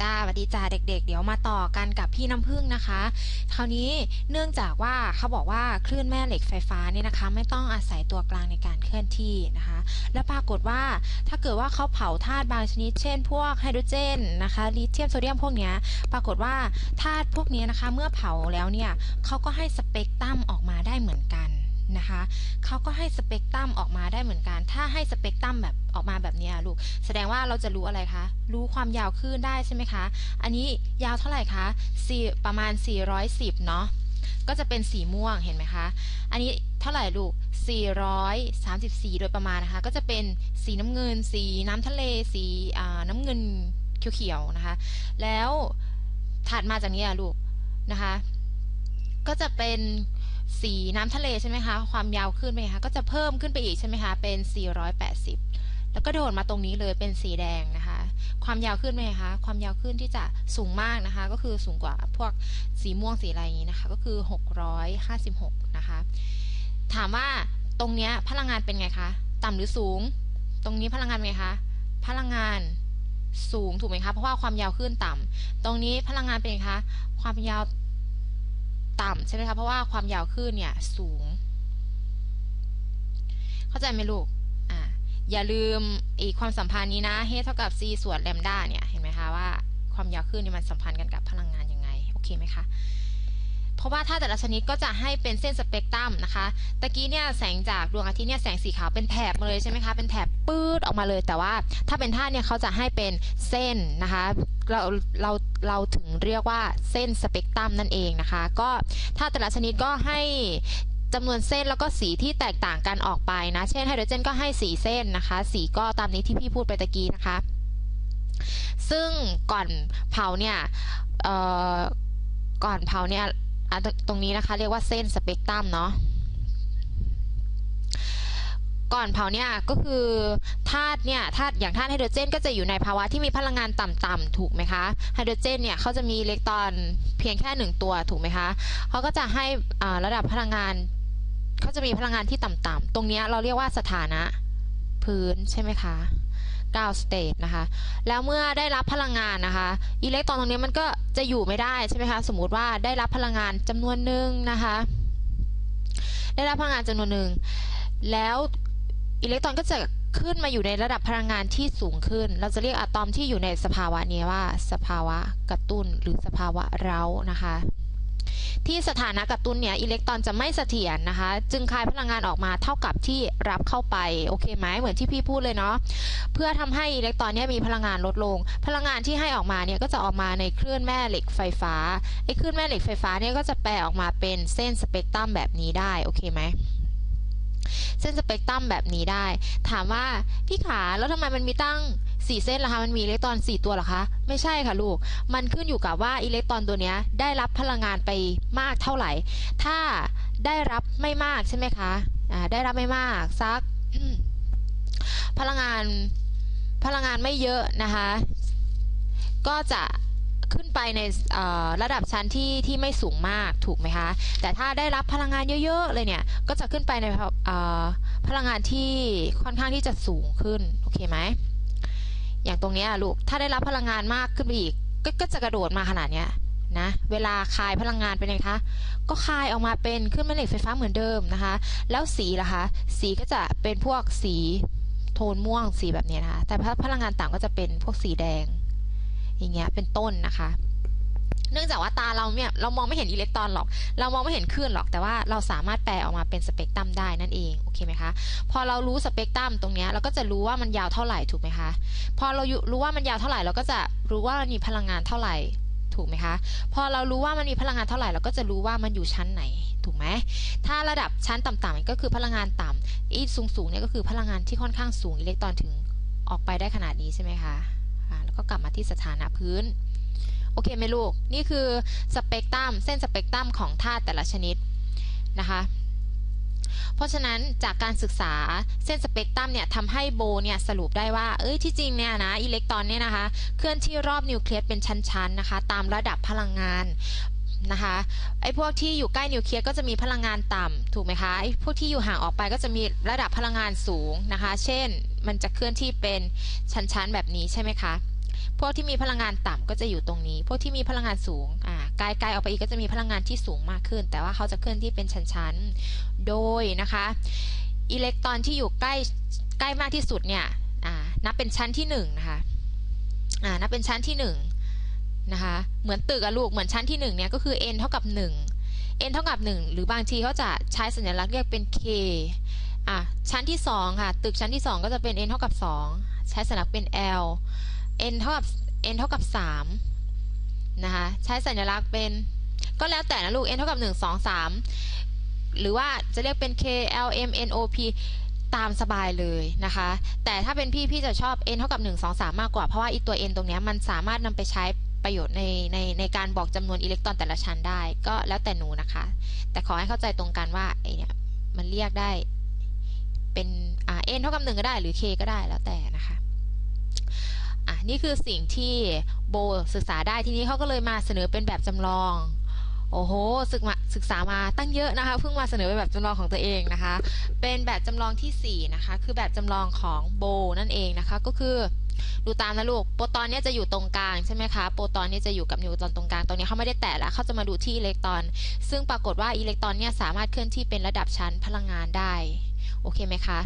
จ้าสวัสดีจ้าเด็กๆเดี๋ยวมาต่อกันกับพี่น้ำพึ่งนะคะ คราวนี้เนื่องจากว่าเขาบอกว่าคลื่นแม่เหล็กไฟฟ้าเนี่ยนะคะ ไม่ต้องอาศัยตัวกลางในการเคลื่อนที่นะคะ แล้วปรากฏว่าถ้าเกิดว่าเขาเผาธาตุบางชนิด เช่น พวกไฮโดรเจนนะคะลิเธียมโซเดียมพวกนี้ปรากฏว่าธาตุพวกนี้นะคะเมื่อเผาแล้วเนี่ยเขาก็ให้สเปกตรัมออกมาได้เหมือนกัน นะคะเขาก็ให้สเปกตรัมออกมาได้เหมือนกัน ถ้าให้สเปกตรัมแบบออกมาแบบนี้ลูก แสดงว่าเราจะรู้อะไรคะ รู้ความยาวคลื่นได้ใช่ไหมคะ อันนี้ยาวเท่าไหร่คะประมาณ 410 เนาะ ก็จะเป็นสีม่วงเห็นไหมคะ อันนี้เท่าไหร่ลูก 434 โดยประมาณนะคะ ก็จะเป็นสีน้ำเงิน สีน้ำทะเล สีน้ำเงินเขียวๆนะคะ แล้วถัดมาจากนี้ลูกนะคะ ก็จะเป็น สีน้ำทะเลใช่ไหมคะ ความยาวขึ้นไปคะ ก็จะเพิ่มขึ้นไปอีกใช่ไหมคะ เป็น 480 แล้วก็โดดมาตรงนี้เลยเป็นสีแดงนะคะ ความยาวขึ้นไหมคะ ความยาวขึ้นที่จะสูงมากนะคะ ก็คือสูงกว่าพวกสีม่วงสีอะไรอย่างนี้นะคะ ก็คือ 656 นะคะ ถามว่าตรงเนี้ยพลังงานเป็นไงคะ ต่ำหรือสูง ตรงนี้พลังงานเป็นไงคะ พลังงานสูงถูกไหมคะ เพราะว่าความยาวขึ้นต่ำตรงนี้พลังงานเป็นไงคะ ความยาว ต่ำใช่ไหมคะ เพราะว่าความยาวคลื่นเนี่ยสูง เข้าใจไหมลูก อ่า อย่าลืมอีกความสัมพันธ์นี้นะ h เท่ากับ c ส่วนแลมด้าเนี่ย เห็นไหมคะว่าความยาวคลื่นนี่มันสัมพันธ์กันกับพลังงานยังไง โอเคไหมคะ เพราะว่าถ้าแต่ละชนิดก็จะให้เป็นเส้นสเปกตรัมนะคะ ตะกี้เนี่ยแสงจากดวงอาทิตย์เนี่ยแสงสีขาวเป็นแถบมาเลยใช่ไหมคะ เป็นแถบปื๊ดออกมาเลย แต่ว่าถ้าเป็นธาตุเนี่ยเขาจะให้เป็นเส้นนะคะ เราเราเราถึงเรียกว่าเส้นสเปกตรัมนั่นเองนะคะ ก็ถ้าแต่ละชนิดก็ให้จำนวนเส้นแล้วก็สีที่แตกต่างกันออกไปนะ เช่นไฮโดรเจนก็ให้สีเส้นนะคะ สีก็ตามนี้ที่พี่พูดไปตะกี้นะคะ ซึ่งก่อนเผาเนี่ยก่อนเผาเนี่ย ตรงนี้นะคะเรียกว่าเส้นสเปกตรัมเนาะก่อนเผาเนี่ยก็คือธาตุเนี่ยธาตุอย่างธาตุไฮโดรเจน ก็จะอยู่ในภาวะที่มีพลังงานต่ำๆถูกไหมคะไฮโดรเจนเนี่ยเขาจะมีอิเล็กตรอนเพียงแค่หนึ่งตัวถูกไหมคะเขาก็จะให้ระดับพลังงานเขาจะมีพลังงานที่ต่ำๆตรงนี้เราเรียกว่าสถานะพื้นใช่ไหมคะ 9 state นะคะ แล้วเมื่อได้รับพลังงานนะคะ อิเล็กตรอนตรงนี้มันก็จะอยู่ไม่ได้ใช่ไหมคะ สมมุติว่าได้รับพลังงานจำนวนหนึ่งนะคะ ได้รับพลังงานจำนวนหนึ่ง แล้วอิเล็กตรอนก็จะขึ้นมาอยู่ในระดับพลังงานที่สูงขึ้น เราจะเรียกอะตอมที่อยู่ในสภาวะนี้ว่า สภาวะกระตุ้นหรือสภาวะเร้านะคะ ที่สถานะกระตุ้นเนี่ยอิเล็กตรอนจะไม่เสถียรนะคะ จึงคายพลังงานออกมาเท่ากับที่รับเข้าไปโอเคไหมเหมือนที่พี่พูดเลยเนาะเพื่อทำให้อิเล็กตรอนเนี่ยมีพลังงานลดลง พลังงานที่ให้ออกมาเนี่ยก็จะออกมาในคลื่นแม่เหล็กไฟฟ้าไอ้คลื่นแม่เหล็กไฟฟ้าเนี่ยก็จะแปลออกมาเป็นเส้นสเปกตรัมแบบนี้ได้โอเคไหมเส้นสเปกตรัมแบบนี้ได้ ถามว่าพี่ขาแล้วทำไมมันมีตั้ง 4 เส้นล่ะคะมันมีอิเล็กตรอน 4 ตัวหรอคะ ไม่ใช่ค่ะลูก มันขึ้นอยู่กับว่าอิเล็กตรอนตัวนี้ได้รับพลังงานไปมากเท่าไหร่ ถ้าได้รับไม่มากใช่ไหมคะอ่าได้รับไม่มากสักพลังงานพลังงานไม่เยอะนะคะ ก็จะขึ้นไปในระดับชั้นที่ที่ไม่สูงมากถูกไหมคะ แต่ถ้าได้รับพลังงานเยอะๆเลยเนี่ย ก็จะขึ้นไปในพลังงานที่ค่อนข้างที่จะสูงขึ้น โอเคไหม อย่างตรงนี้ลูก ถ้าได้รับพลังงานมากขึ้นไปอีกก็ก็จะกระโดดมาขนาดนี้นะ เวลาคายพลังงานเป็นไงคะ ก็คายออกมาเป็นขึ้นแม่เหล็กไฟฟ้าเหมือนเดิมนะคะ แล้วสีล่ะคะ สีก็จะเป็นพวกสีโทนม่วงสีแบบนี้นะคะ แต่พลังงานต่างก็จะเป็นพวกสีแดง อย่างเงี้ย เป็นต้นนะคะ เนื่องจากว่าตาเราเนี่ยเรามองไม่เห็นอิเล็กตรอนหรอก เรามองไม่เห็นคลื่นหรอก แต่ว่าเราสามารถแปลออกมาเป็นสเปกตรัมได้นั่นเอง โอเคไหมคะ พอเรารู้สเปกตรัมตรงนี้เราก็จะรู้ว่ามันยาวเท่าไหร่ถูกไหมคะ พอเรารู้ว่ามันยาวเท่าไหร่เราก็จะรู้ว่ามันมีพลังงานเท่าไหร่ถูกไหมคะ พอเรารู้ว่ามันมีพลังงานเท่าไหร่เราก็จะรู้ว่ามันอยู่ชั้นไหนถูกไหม ถ้าระดับชั้นต่ำๆก็คือพลังงานต่ำอีสูงๆเนี่ยก็คือพลังงานที่ค่อนข้างสูงอิเล็กตรอนถึงออกไปได้ขนาดนี้ใช่ไหมคะแล้วก็กลับมาที่สถานะพื้น อเคไหมลูก นี่คือสเปกตรัมเส้นสเปกตรัมของธาตุแต่ละชนิดนะคะ เพราะฉะนั้นจากการศึกษาเส้นสเปกตรัมเนี่ยทำให้โบเนี่ยสรุปได้ว่า เอ้ยที่จริงเนี่ยนะอิเล็กตรอนเนี่ยนะคะ เคลื่อนที่รอบนิวเคลียสเป็นชั้นๆนะคะ ตามระดับพลังงานนะคะไอ้พวกที่อยู่ใกล้นิวเคลียสก็จะมีพลังงานต่ำถูกไหมคะไอ้พวกที่อยู่ห่างออกไปก็จะมีระดับพลังงานสูงนะคะ เช่นมันจะเคลื่อนที่เป็นชั้นๆแบบนี้ใช่ไหมคะ พวกที่มีพลังงานต่ำก็จะอยู่ตรงนี้ พวกที่มีพลังงานสูงอ่าไกลๆออกไปอีกก็จะมีพลังงานที่สูงมากขึ้น แต่ว่าเขาจะเคลื่อนที่เป็นชั้นๆ โดยนะคะอิเล็กตรอนที่อยู่ใกล้ใกล้มากที่สุดเนี่ยนับเป็นชั้นที่หนึ่งนะคะนับเป็นชั้นที่หนึ่งนะคะ เหมือนตึกอะลูก เหมือนชั้นที่หนึ่งเนี่ยก็คือ n เท่ากับหนึ่ง n เท่ากับหนึ่งหรือบางทีเขาจะใช้สัญลักษณ์เรียกเป็น k อะชั้นที่สองค่ะ ตึกชั้นที่สองก็จะเป็น n เท่ากับสองใช้สัญลักษณ์เป็น l n เท่ากับ n เท่ากับ3นะคะ ใช้สัญลักษณ์เป็น ก็แล้วแต่นะลูก n เท่ากับ 1 2 3 หรือว่าจะเรียกเป็น k l m n o p ตามสบายเลยนะคะ แต่ถ้าเป็นพี่พี่จะชอบ n เท่ากับ 1 2 3 มากกว่า เพราะว่าอีตัว n ตรงนี้มันสามารถนำไปใช้ประโยชน์ในในในการบอกจำนวนอิเล็กตรอนแต่ละชั้นได้ ก็แล้วแต่หนูนะคะ แต่ขอให้เข้าใจตรงกันว่าไอเนี่ยมันเรียกได้เป็น n เท่ากับ 1 ก็ได้หรือ k ก็ได้แล้วแต่นะคะ อะนี่คือสิ่งที่โบศึกษาได้ทีนี้เขาก็เลยมาเสนอเป็นแบบจำลอง โอ้โหศึกมาศึกษามาตั้งเยอะนะคะเพิ่งมาเสนอเป็นแบบจำลองของตัวเองนะคะ เป็นแบบจำลองที่4นะคะคือแบบจำลองของโบนั่นเองนะคะก็คือดูตามนะลูกโปรตอนเนี่ยจะอยู่ตรงกลางใช่ไหมคะโปรตอนเนี่ยจะอยู่กับนิวตรอนตรงกลางตรงนี้เขาไม่ได้แตะแล้วเขาจะมาดูที่อิเล็กตรอน ซึ่งปรากฏว่าอิเล็กตรอนเนี่ยสามารถเคลื่อนที่เป็นระดับชั้นพลังงานได้โอเคไหมคะ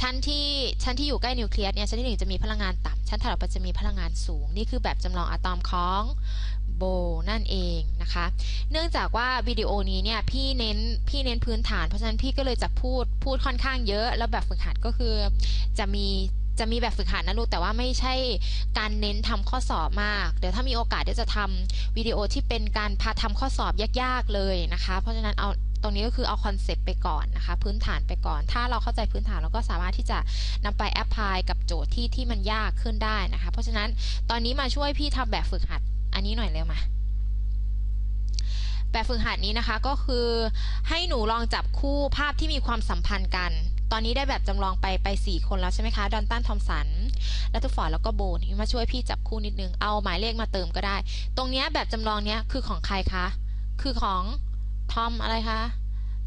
ชั้นที่ชั้นที่อยู่ใกล้นิวเคลียสเนี่ยชั้นที่หนึ่งจะมีพลังงานต่ำชั้นถัดไปจะมีพลังงานสูง นี่คือแบบจำลองอะตอมของโบนั่นเองนะคะ เนื่องจากว่าวิดีโอนี้เนี่ยพี่เน้นพี่เน้นพื้นฐาน เพราะฉะนั้นพี่ก็เลยจะพูดพูดค่อนข้างเยอะ แล้วแบบฝึกหัดก็คือจะมีจะมีแบบฝึกหัดนะลูกแต่ว่าไม่ใช่การเน้นทำข้อสอบมาก เดี๋ยวถ้ามีโอกาสเดี๋ยวจะทำวิดีโอที่เป็นการพาทำข้อสอบยากๆเลยนะคะ เพราะฉะนั้นเอา ตรงนี้ก็คือเอาคอนเซปต์ไปก่อนนะคะ พื้นฐานไปก่อน ถ้าเราเข้าใจพื้นฐานเราก็สามารถที่จะนำไปแอพพลายกับโจทย์ที่ที่มันยากขึ้นได้นะคะ เพราะฉะนั้นตอนนี้มาช่วยพี่ทำแบบฝึกหัดอันนี้หน่อยเร็วมาแบบฝึกหัดนี้นะคะก็คือให้หนูลองจับคู่ภาพที่มีความสัมพันธ์กัน ตอนนี้ได้แบบจำลองไปไป 4 คนแล้วใช่ไหมคะ ดอนตัน ทอมสัน และทุฟอร์ดแล้วก็โบนมาช่วยพี่จับคู่นิดนึง เอาหมายเลขมาเติมก็ได้ ตรงนี้แบบจำลองนี้คือของใครคะ คือของ ทอมอะไรคะ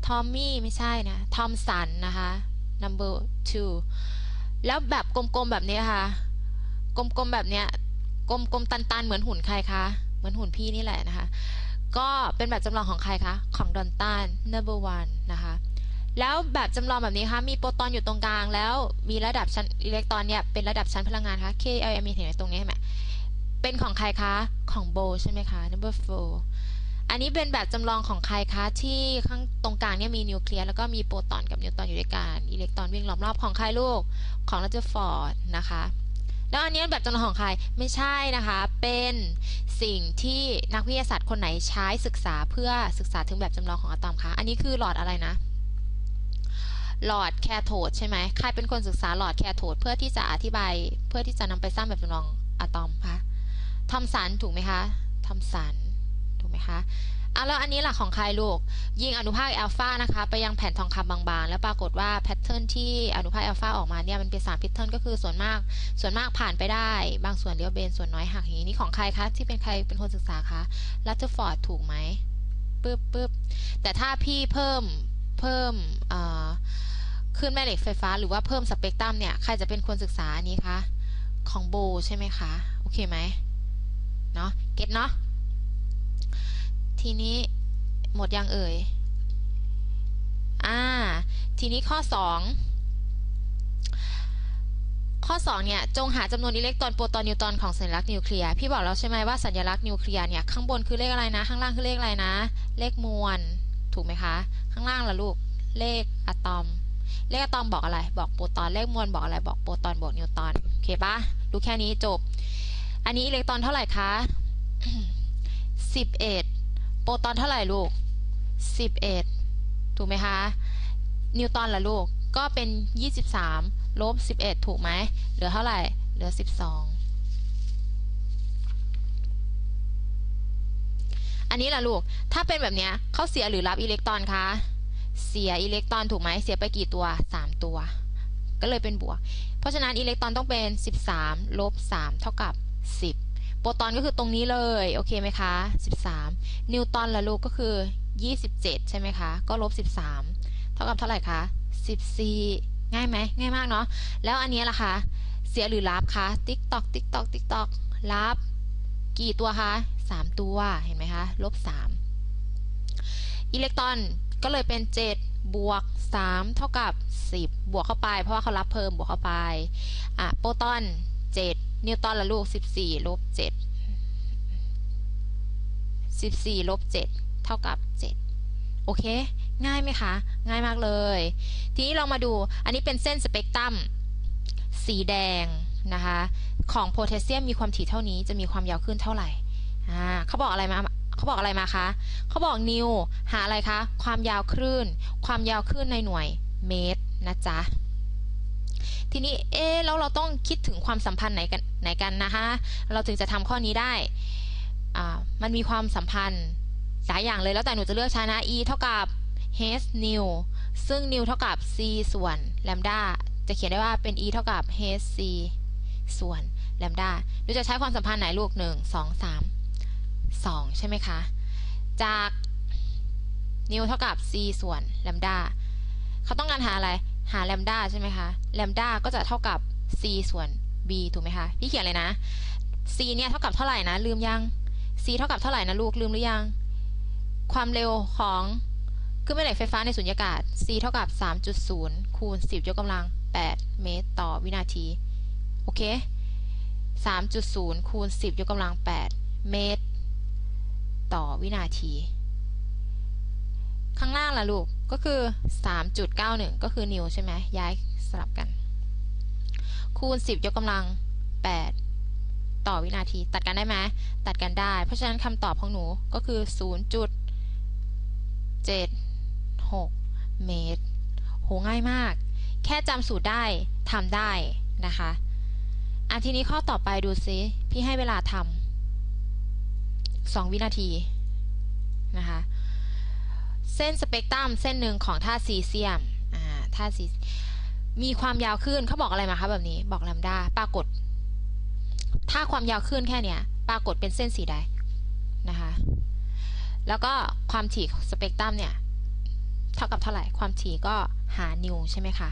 ทอมมี่ไม่ใช่นะทอมสันนะคะ number two แล้วแบบกลมๆแบบนี้ค่ะ กลมๆแบบเนี้ยกลมๆตันๆเหมือนหุ่นใครคะเหมือนหุ่นพี่นี่แหละนะคะ ก็เป็นแบบจำลองของใครคะของดอนตัน number one นะคะแล้วแบบจำลองแบบนี้คะมีโปรตอนอยู่ตรงกลาง แล้วมีระดับชั้นอิเล็กตรอนเนี่ยเป็นระดับชั้นพลังงานคะ K L M เห็นไหมตรงนี้ไหมเป็นของใครคะ ของโบใช่ไหมคะ number four อันนี้เป็นแบบจำลองของใครคะที่ข้างตรงกลางเนี่ยมีนิวเคลียสแล้วก็มีโปรตอนกับนิวตรอนอยู่ด้วยกันอิเล็กตรอนวิ่งล้อมรอบของใครลูกของรัชฟอร์ดนะคะแล้วอันนี้แบบจำลองของใครไม่ใช่นะคะ เป็นสิ่งที่นักวิทยาศาสตร์คนไหนใช้ศึกษาเพื่อศึกษาถึงแบบจำลองของอะตอมคะอันนี้คือหลอดอะไรนะหลอดแคโทดใช่ไหมใครเป็นคนศึกษาหลอดแคโทดเพื่อที่จะอธิบาย เพื่อที่จะนำไปสร้างแบบจำลองอะตอมคะทอมสันถูกไหมคะทอมสัน ถูกไหมคะเอาแล้วอันนี้หลักของใครลูก ยิงอนุภาคอัลฟานะคะไปยังแผ่นทองคำบางๆ แล้วปรากฏว่าแพทเทิร์นที่อนุภาคอัลฟาออกมาเนี่ยมันเป็นสามแพทเทิร์นก็คือส่วนมากส่วนมากผ่านไปได้ บางส่วนเลี้ยวเบนส่วนน้อยหักอย่างนี้นี่ของใครคะที่เป็นใครเป็นคนศึกษาคะลัตเตอร์ฟอร์ดถูกไหมปึ๊บปึ๊บแต่ถ้าพี่เพิ่มเพิ่มขึ้นแม่เหล็กไฟฟ้า หรือว่าเพิ่มสเปกตรัมเนี่ยใครจะเป็นคนศึกษาอันนี้คะของโบใช่ไหมคะโอเคไหมเนาะเก็ตเนาะ ทีนี้หมดยังเอ่ย อ่า ทีนี้ข้อ 2 ข้อ 2 เนี่ย จงหาจำนวนอิเล็กตรอนโปรตอนนิวตรอนของสัญลักษณ์นิวเคลียร์ พี่บอกแล้วใช่ไหมว่าสัญลักษณ์นิวเคลียร์เนี่ย ข้างบนคือเลขอะไรนะ ข้างล่างคือเลขอะไรนะ เลขมวล ถูกไหมคะ ข้างล่างล่ะลูก เลขอะตอม เลขอะตอมบอกอะไร บอกโปรตอน เลขมวลบอกอะไร บอกโปรตอนบวกนิวตรอน โอเคปะดูแค่นี้จบ อันนี้อิเล็กตรอนเท่าไหร่คะ11 โปรตอนเท่าไหร่ลูก 11 ถูกไหมคะ นิวตอนละลูก ก็เป็น 23 ลบ 11 ถูกไหม เหลือเท่าไหร่ เหลือ 12 อันนี้ล่ะลูก ถ้าเป็นแบบนี้เขาเสียหรือรับอิเล็กตรอนคะ เสียอิเล็กตรอนถูกไหม เสียไปกี่ตัว 3 ตัว ก็เลยเป็นบวก เพราะฉะนั้นอิเล็กตรอนต้องเป็น 13 ลบ 3 เท่ากับ 10 โปรตอนก็คือตรงนี้เลย โอเคไหมคะ 13 นิวตอนละลูกก็คือ 27 ใช่ไหมคะ ก็ลบ 13 เท่ากับเท่าไหร่คะ 14 ง่ายไหม ง่ายมากเนาะ แล้วอันนี้ล่ะคะ เสียหรือรับคะ ติ๊กตอก ติ๊กตอก ติ๊กตอก รับ กี่ตัวคะสามตัว เห็นไหมคะ ลบสามอิเล็กตรอนก็เลยเป็น 7 บวก 3 เท่ากับ 10 บวกเข้าไป เพราะว่าเขารับเพิ่มบวกเข้าไป อะ โปรตอน 7 นิวตอนละลูก 14ลบ7 14ลบ7เท่ากับ 7 โอเค ง่ายไหมคะ ง่ายมากเลย ทีนี้เรามาดู อันนี้เป็นเส้นสเปกตรัมสีแดงนะคะ ของโพแทสเซียมมีความถี่เท่านี้ จะมีความยาวขึ้นเท่าไหร่อ่าเขาบอกอะไรมาเขาบอกอะไรมาคะ เขาบอกนิวหาอะไรคะ ความยาวคลื่น ความยาวคลื่นในหน่วยเมตรนะจ๊ะ ทีนี้เอ๊แล้วเราต้องคิดถึงความสัมพันธ์ไหนกันไหนกันนะคะเราถึงจะทำข้อนี้ได้อ่ามันมีความสัมพันธ์หลายอย่างเลยแล้วแต่หนูจะเลือกใช้นะ e เท่ากับ h new ซึ่ง new เท่ากับ c ส่วน lambda จะเขียนได้ว่าเป็น e เท่ากับ h c ส่วน lambda หนูจะใช้ความสัมพันธ์ไหนลูก 1 2 3 2 ใช่ไหมคะ จาก new เท่ากับ c ส่วน lambda เขาต้องการหาอะไร หา lambda ใช่ไหมคะ lambda ก็จะเท่ากับ c ส่วน b ถูกไหมคะพี่เขียนเลยนะ c เนี่ยเท่ากับเท่าไหร่นะ ลืมยัง c เท่ากับเท่าไหร่นะลูกลืมหรือยัง ความเร็วของคลื่นแม่เหล็กไฟฟ้าในสุญญากาศ c เท่ากับ 3.0 คูณ 10 ยกกำลัง 8 เมตรต่อวินาที โอเค 3.0 คูณ 10 ยกกำลัง 8 เมตร ต่อวินาที ข้างล่างล่ะลูกก็คือ 3.91 ก็คือนิวใช่ไหมย้ายสลับกัน คูณ 10 ยกกำลัง 8 ต่อวินาที ตัดกันได้ไหมตัดกันได้ เพราะฉะนั้นคำตอบของหนูก็คือ 0.76 เมตร โหง่ายมาก แค่จำสูตรได้ทำได้นะคะอะทีนี้ข้อต่อไปดูซิ พี่ให้เวลาทำ2วินาทีนะคะ เส้นสเปกตรัมเส้นหนึ่งของธาตุซีเซียมอ่าธาตุซีมีความยาวขึ้นเขาบอกอะไรมาคะแบบนี้ บอกลัมดาปรากฏ ถ้าความยาวขึ้นแค่เนี้ยปรากฏเป็นเส้นสีใดนะคะ แล้วก็ความถี่สเปกตรัมเนี่ยเท่ากับเท่าไหร่ความถี่ก็หานิวใช่ไหมคะ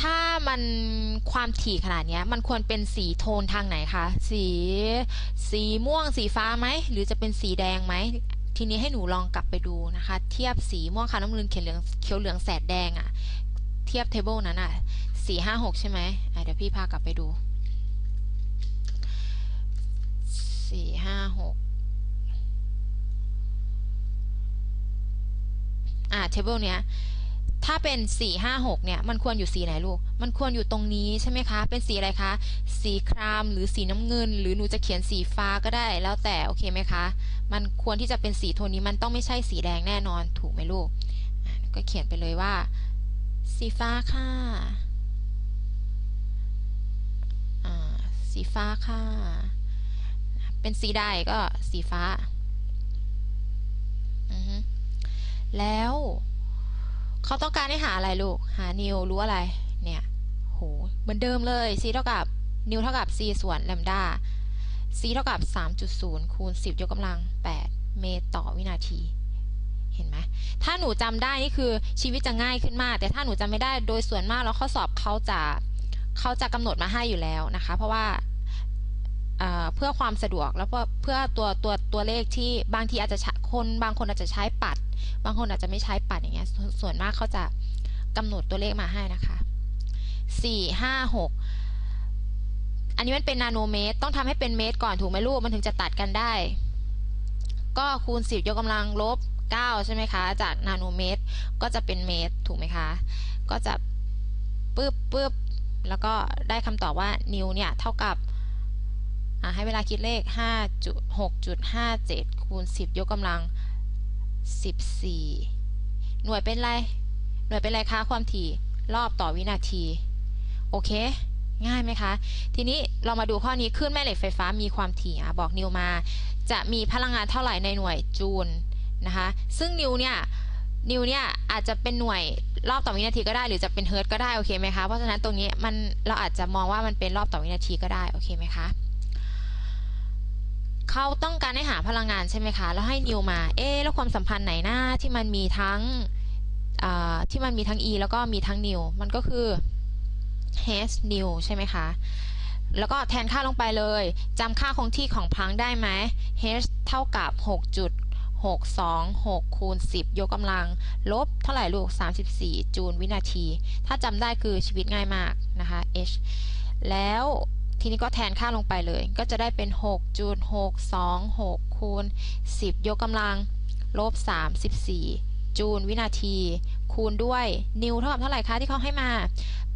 ถ้ามันความถี่ขนาดนี้มันควรเป็นสีโทนทางไหนคะ สี สีม่วงสีฟ้าไหม หรือจะเป็นสีแดงไหม ทีนี้ให้หนูลองกลับไปดูนะคะ เทียบสีม่วงขาวน้ำเงินเขียวเหลืองเขียวเหลืองแสดแดงอะ่ะ เทียบเทเบิลนั้นอะ่ะสี่ห้าหกใช่ไหมเดี๋ยวพี่พากลับไปดูสี่ห้าหกอ่าเทเบิลเนี้ย ถ้าเป็น4 5 6เนี่ยมันควรอยู่สีไหนลูก มันควรอยู่ตรงนี้ใช่ไหมคะ เป็นสีอะไรคะ สีครามหรือสีน้ำเงิน หรือหนูจะเขียนสีฟ้าก็ได้แล้วแต่โอเคไหมคะ มันควรที่จะเป็นสีโทนนี้มันต้องไม่ใช่สีแดงแน่นอนถูกไหมลูก ก็เขียนไปเลยว่า สีฟ้าค่ะสีฟ้าค่ะ เป็นสีใดก็สีฟ้า แล้ว เขาต้องการให้หาอะไรลูก หานิวรู้อะไร เนี่ยโหเหมือนเดิมเลย c เท่ากับนิวเท่ากับ c ส่วนแลมดา c เท่ากับ 3.0 คูณ 10 ยกกำลัง 8 เมตรต่อวินาที เห็นไหม ถ้าหนูจำได้นี่คือชีวิตจะง่ายขึ้นมาก แต่ถ้าหนูจำไม่ได้โดยส่วนมากแล้วข้อสอบเขาจะเขาจะกำหนดมาให้อยู่แล้วนะคะ เพราะว่าเพื่อความสะดวกแล้วเพื่อตัวตัวตัวเลขที่บางทีอาจจะคนบางคนอาจจะใช้ปัด บางคนอาจจะไม่ใช้ปัดอย่างเงี้ยส่วนมากเขาจะกำหนดตัวเลขมาให้นะคะสี่ห้าหกอันนี้มันเป็นนาโนเมตร ต้องทำให้เป็นเมตรก่อนถูกไหมลูก มันถึงจะตัดกันได้ ก็คูณสิบยกกำลังลบเก้าใช่ไหมคะ จากนาโนเมตรก็จะเป็นเมตรถูกไหมคะ ก็จะปึ๊บปึ๊บแล้วก็ได้คำตอบว่านิวเนี่ยเท่ากับให้เวลาคิดเลข 5.6.57 คูณ 10 ยกกำลัง 14 หน่วยเป็นไร หน่วยเป็นไรคะความถี่รอบต่อวินาที โอเค ง่ายไหมคะ ทีนี้เรามาดูข้อนี้ขึ้นแม่เหล็กไฟฟ้ามีความถี่บอกนิวมา จะมีพลังงานเท่าไหร่ในหน่วยจูลนะคะ ซึ่งนิวเนี่ยนิวเนี่ยอาจจะเป็นหน่วยรอบต่อวินาทีก็ได้ หรือจะเป็นเฮิร์ตก็ได้โอเคไหมคะ เพราะฉะนั้นตรงนี้มันเราอาจจะมองว่ามันเป็นรอบต่อวินาทีก็ได้โอเคไหมคะ เขาต้องการให้หาพลังงานใช่ไหมคะ แล้วให้นิวมา เอ๊แล้วความสัมพันธ์ไหนหน้าที่มันมีทั้งที่มันมีทั้ง e แล้วก็มีทั้งนิว มันก็คือ h new ใช่ไหมคะ แล้วก็แทนค่าลงไปเลย จำค่าคงที่ของพังได้ไหม h เท่ากับ 6.626คูณ10 ยกกำลัง ลบเท่าไหร่ลูก 34 จูลวินาที ถ้าจำได้คือชีวิตง่ายมากนะคะ h แล้ว ทีนี้ก็แทนค่าลงไปเลย ก็จะได้เป็น 6.626 คูณ 10 ยกกำลัง ลบ 34 จูลวินาที คูณด้วยนิวเท่ากับเท่าไหร่คะที่เขาให้มา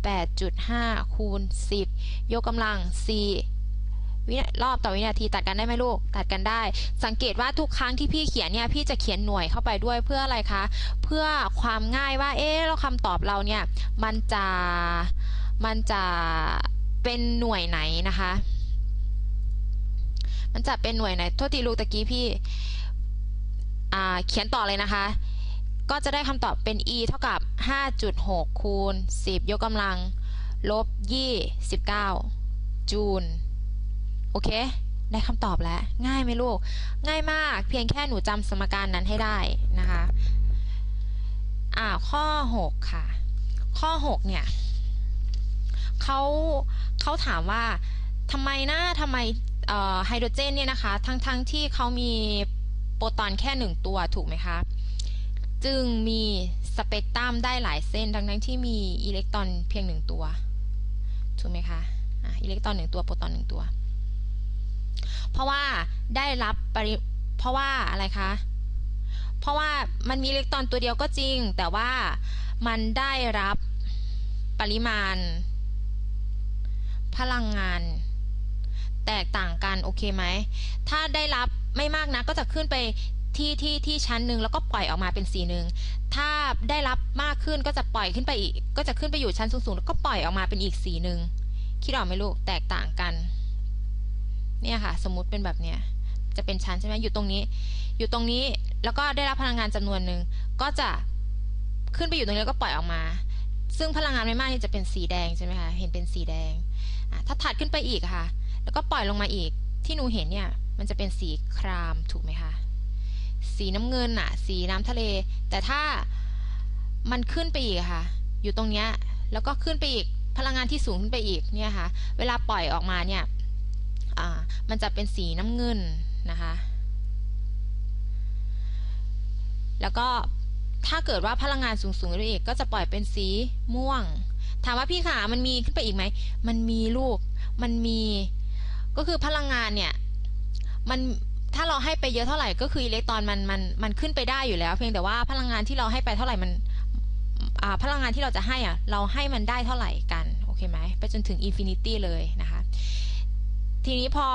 8.5 คูณ 10 ยกกำลัง4วิรอบต่อวินาทีตัดกันได้ไหมลูก ตัดกันได้ สังเกตว่าทุกครั้งที่พี่เขียนเนี่ยพี่จะเขียนหน่วยเข้าไปด้วยเพื่ออะไรคะ เพื่อความง่ายว่า เอ๊ะเราคำตอบเราเนี่ยมันจะมันจะ เป็นหน่วยไหนนะคะ มันจะเป็นหน่วยไหน โทษทีลูกตะกี้พี่เขียนต่อเลยนะคะ ก็จะได้คำตอบเป็น e เท่ากับ 5.6 คูณ 10 ยกกำลัง ลบ 29 จูล โอเค ได้คำตอบแล้ว ง่ายไหมลูก ง่ายมาก เพียงแค่หนูจำสมการนั้นให้ได้นะคะ อ่า ข้อ 6 ค่ะ ข้อ 6 เนี่ย เขาเขาถามว่าทำไมนะทำไมไฮโดรเจนเนี่ยนะคะ ทั้งทั้งที่เขามีโปรตอนแค่หนึ่งตัวถูกไหมคะ จึงมีสเปกตรัมได้หลายเส้นทั้งทั้งที่มีอิเล็กตรอนเพียงหนึ่งตัว ถูกไหมคะอิเล็กตรอนหนึ่งตัวโปรตอนหนึ่งตัว เพราะว่าได้รับปริเพราะว่าอะไรคะ เพราะว่ามันมีอิเล็กตรอนตัวเดียวก็จริง แต่ว่ามันได้รับปริมาณ พลังงาน แตกต่างกันโอเคไหม ถ้าได้รับไม่มากนะก็จะขึ้นไปที่ที่ที่ชั้นหนึ่งแล้วก็ปล่อยออกมาเป็นสีหนึ่งถ้าได้รับมากขึ้นก็จะปล่อยขึ้นไปอีก ก็จะขึ้นไปอยู่ชั้นสูงๆแล้วก็ปล่อยออกมาเป็นอีกสีหนึ่งคิดออกไหมลูกแตกต่างกัน เนี่ยค่ะ สมมุติเป็นแบบเนี้ยจะเป็นชั้นใช่ไหมอยู่ตรงนี้ อยู่ตรงนี้แล้วก็ได้รับพลังงานจำนวนหนึ่งก็จะขึ้นไปอยู่ตรงนี้แล้วก็ปล่อยออกมา ซึ่งพลังงานไม่มากนี่จะเป็นสีแดงใช่ไหมคะ เห็นเป็นสีแดง ถ้าถัดขึ้นไปอีกค่ะ แล้วก็ปล่อยลงมาอีก ที่หนูเห็นเนี่ย มันจะเป็นสีครามถูกไหมคะ สีน้ำเงินอะสีน้ำทะเล แต่ถ้ามันขึ้นไปอีกค่ะ อยู่ตรงเนี้ย แล้วก็ขึ้นไปอีก พลังงานที่สูงขึ้นไปอีกเนี่ยค่ะ เวลาปล่อยออกมาเนี่ย มันจะเป็นสีน้ำเงินนะคะ แล้วก็ ถ้าเกิดว่าพลังงานสูงๆไปอีกก็จะปล่อยเป็นสีม่วง ถามว่าพี่ขามันมีขึ้นไปอีกไหม มันมีลูก มันมี ก็คือพลังงานเนี่ย มัน ถ้าเราให้ไปเยอะเท่าไหร่ ก็คืออิเล็กตรอนมัน มัน มันขึ้นไปได้อยู่แล้ว เพียงแต่ว่าพลังงานที่เราให้ไปเท่าไหร่ มันอ่าพลังงานที่เราจะให้อะ เราให้มันได้เท่าไหร่กัน โอเคไหม ไปจนถึงอินฟินิตี้เลยนะคะ ทีนี้พอ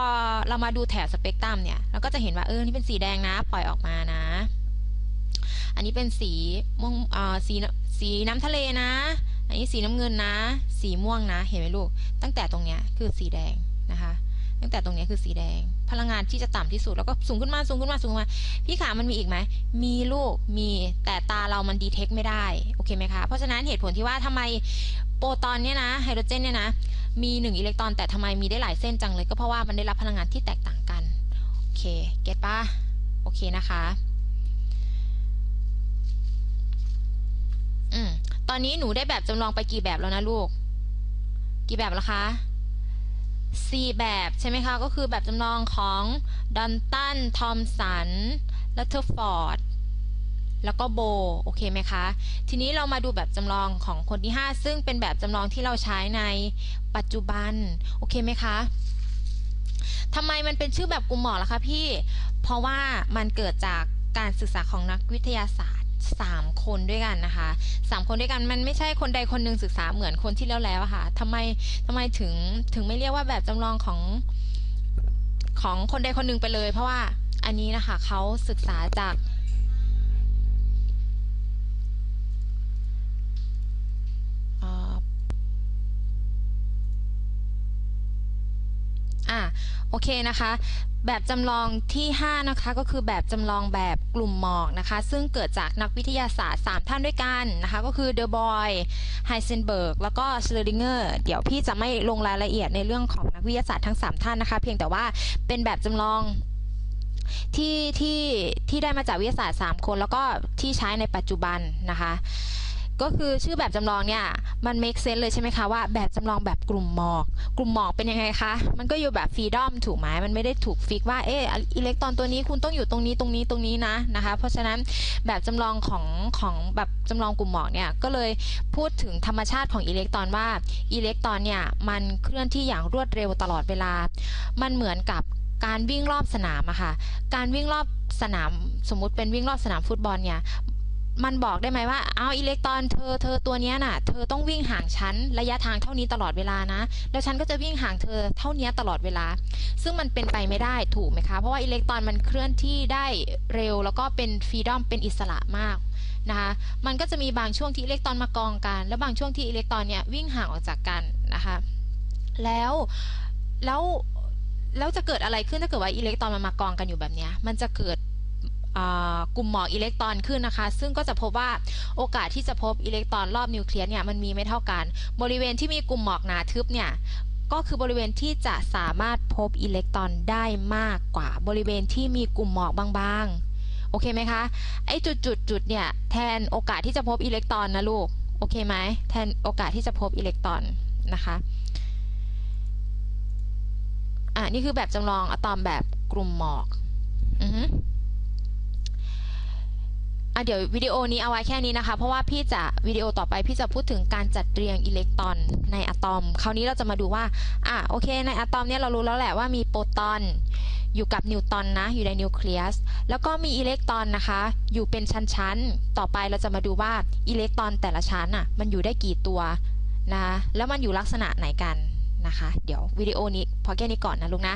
เรามาดูแถบสเปกตรัมเนี่ย เราก็จะเห็นว่า เออ นี่เป็นสีแดงนะ ปล่อยออกมานะ อันนี้เป็นสีม่วงอ่าสีสีน้ำทะเลนะ อันนี้สีน้ำเงินนะ สีม่วงนะ เห็นไหมลูก ตั้งแต่ตรงเนี้ยคือสีแดงนะคะ ตั้งแต่ตรงนี้คือสีแดง พลังงานที่จะต่ำที่สุดแล้วก็สูงขึ้นมาสูงขึ้นมาสูงขึ้นมา พี่ขามันมีอีกไหม มีลูก มีแต่ตาเรามันดีเทคไม่ได้ โอเคไหมคะ เพราะฉะนั้นเหตุผลที่ว่าทำไมโปรตอนเนี่ยนะไฮโดรเจนเนี่ยนะมีหนึ่งอิเล็กตรอนแต่ทำไมมีได้หลายเส้นจังเลยก็เพราะว่ามันได้รับพลังงานที่แตกต่างกัน โอเค เก็ตปะโอเคนะคะ อืมตอนนี้หนูได้แบบจำลองไปกี่แบบแล้วนะลูก กี่แบบแล้วคะสี่แบบใช่ไหมคะ ก็คือแบบจำลองของดันตัน ทอมสันและเทอร์ฟอร์ด แล้วก็โบ โอเคไหมคะ ทีนี้เรามาดูแบบจำลองของคนที่ 5 ซึ่งเป็นแบบจำลองที่เราใช้ในปัจจุบัน โอเคไหมคะทำไมมันเป็นชื่อแบบกลุ่มหมอล่ะคะพี่ เพราะว่ามันเกิดจากการศึกษาของนักวิทยาศาสตร์ สามคนด้วยกันนะคะสามคนด้วยกันมันไม่ใช่คนใดคนหนึ่งศึกษาเหมือนคนที่แล้วแล้วค่ะทำไมทำไมถึงถึงไม่เรียกว่าแบบจำลองของของคนใดคนหนึ่งไปเลย เพราะว่าอันนี้นะคะเขาศึกษาจาก อ่าโอเคนะคะ แบบจำลองที่ 5 นะคะ ก็คือแบบจำลองแบบกลุ่มหมอกนะคะ ซึ่งเกิดจากนักวิทยาศาสตร์ 3 ท่านด้วยกันนะคะ ก็คือเดอ b บอยไฮเซนเบิร์กแล้วก็เชลดิงเกอร์เดี๋ยวพี่จะไม่ลงรายละเอียดในเรื่องของนักวิทยาศาสตร์ทั้ง 3 ท่านนะคะ เพียงแต่ว่าเป็นแบบจำลองที่ที่ที่ได้มาจากวิทยาศาสตร์ 3 คน แล้วก็ที่ใช้ในปัจจุบันนะคะ ก็คือชื่อแบบจำลองเนี่ยมัน make sense เลยใช่ไหมคะว่าแบบจำลองแบบกลุ่มหมอก กลุ่มหมอกเป็นยังไงคะมันก็อยู่แบบฟรีดอมถูกไหมมันไม่ได้ถูกฟิกว่าเอออิเล็กตรอนตัวนี้คุณต้องอยู่ตรงนี้ตรงนี้ตรงนี้นะนะคะ เพราะฉะนั้นแบบจำลองของของแบบจำลองกลุ่มหมอกเนี่ยก็เลยพูดถึงธรรมชาติของอิเล็กตรอนว่าอิเล็กตรอนเนี่ยมันเคลื่อนที่อย่างรวดเร็วตลอดเวลา มันเหมือนกับการวิ่งรอบสนามอะค่ะ การวิ่งรอบสนามสมมุติเป็นวิ่งรอบสนามฟุตบอลเนี่ย มันบอกได้ไหมว่า เอาอิเล็กตรอนเธอเธอตัวเนี้ยน่ะ เธอต้องวิ่งห่างฉันระยะทางเท่านี้ตลอดเวลานะ แล้วฉันก็จะวิ่งห่างเธอเท่านี้ตลอดเวลา ซึ่งมันเป็นไปไม่ได้ถูกไหมคะ เพราะว่าอิเล็กตรอนมันเคลื่อนที่ได้เร็ว แล้วก็เป็นฟรีดอมเป็นอิสระมากนะคะ มันก็จะมีบางช่วงที่อิเล็กตรอนมากองกัน แล้วบางช่วงที่อิเล็กตรอนเนี่ยวิ่งห่างออกจากกันนะคะ แล้ว แล้ว แล้วจะเกิดอะไรขึ้นถ้าเกิดว่าอิเล็กตรอนมันมากองกันอยู่แบบนี้ มันจะเกิด กลุ่มหมอกอิเล็กตรอนขึ้นนะคะ ซึ่งก็จะพบว่าโอกาสที่จะพบอิเล็กตรอนรอบนิวเคลียสเนี่ยมันมีไม่เท่ากัน บริเวณที่มีกลุ่มหมอกหนาทึบเนี่ยก็คือบริเวณที่จะสามารถพบอิเล็กตรอนได้มากกว่าบริเวณที่มีกลุ่มหมอกบางๆ โอเคไหมคะ ไอ้จุดจุดจุดเนี่ยแทนโอกาสที่จะพบอิเล็กตรอนนะลูก โอเคไหมแทนโอกาสที่จะพบอิเล็กตรอนนะคะ อะนี่คือแบบจำลองอะตอมแบบกลุ่มหมอก อือ อะเดี๋ยววิดีโอนี้เอาไว้แค่นี้นะคะ เพราะว่าพี่จะวิดีโอต่อไปพี่จะพูดถึงการจัดเรียงอิเล็กตรอนในอะตอม คราวนี้เราจะมาดูว่าอะโอเค ในอะตอมเนี่ยเรารู้แล้วแหละว่ามีโปรตอนอยู่กับนิวตอนนะ อยู่ในนิวเคลียส แล้วก็มีอิเล็กตรอนนะคะ อยู่เป็นชั้นๆ ต่อไปเราจะมาดูว่าอิเล็กตรอนแต่ละชั้นอะ มันอยู่ได้กี่ตัวนะ แล้วมันอยู่ลักษณะไหนกันนะคะ เดี๋ยววิดีโอนี้พอแค่นี้ก่อนนะลูกนะ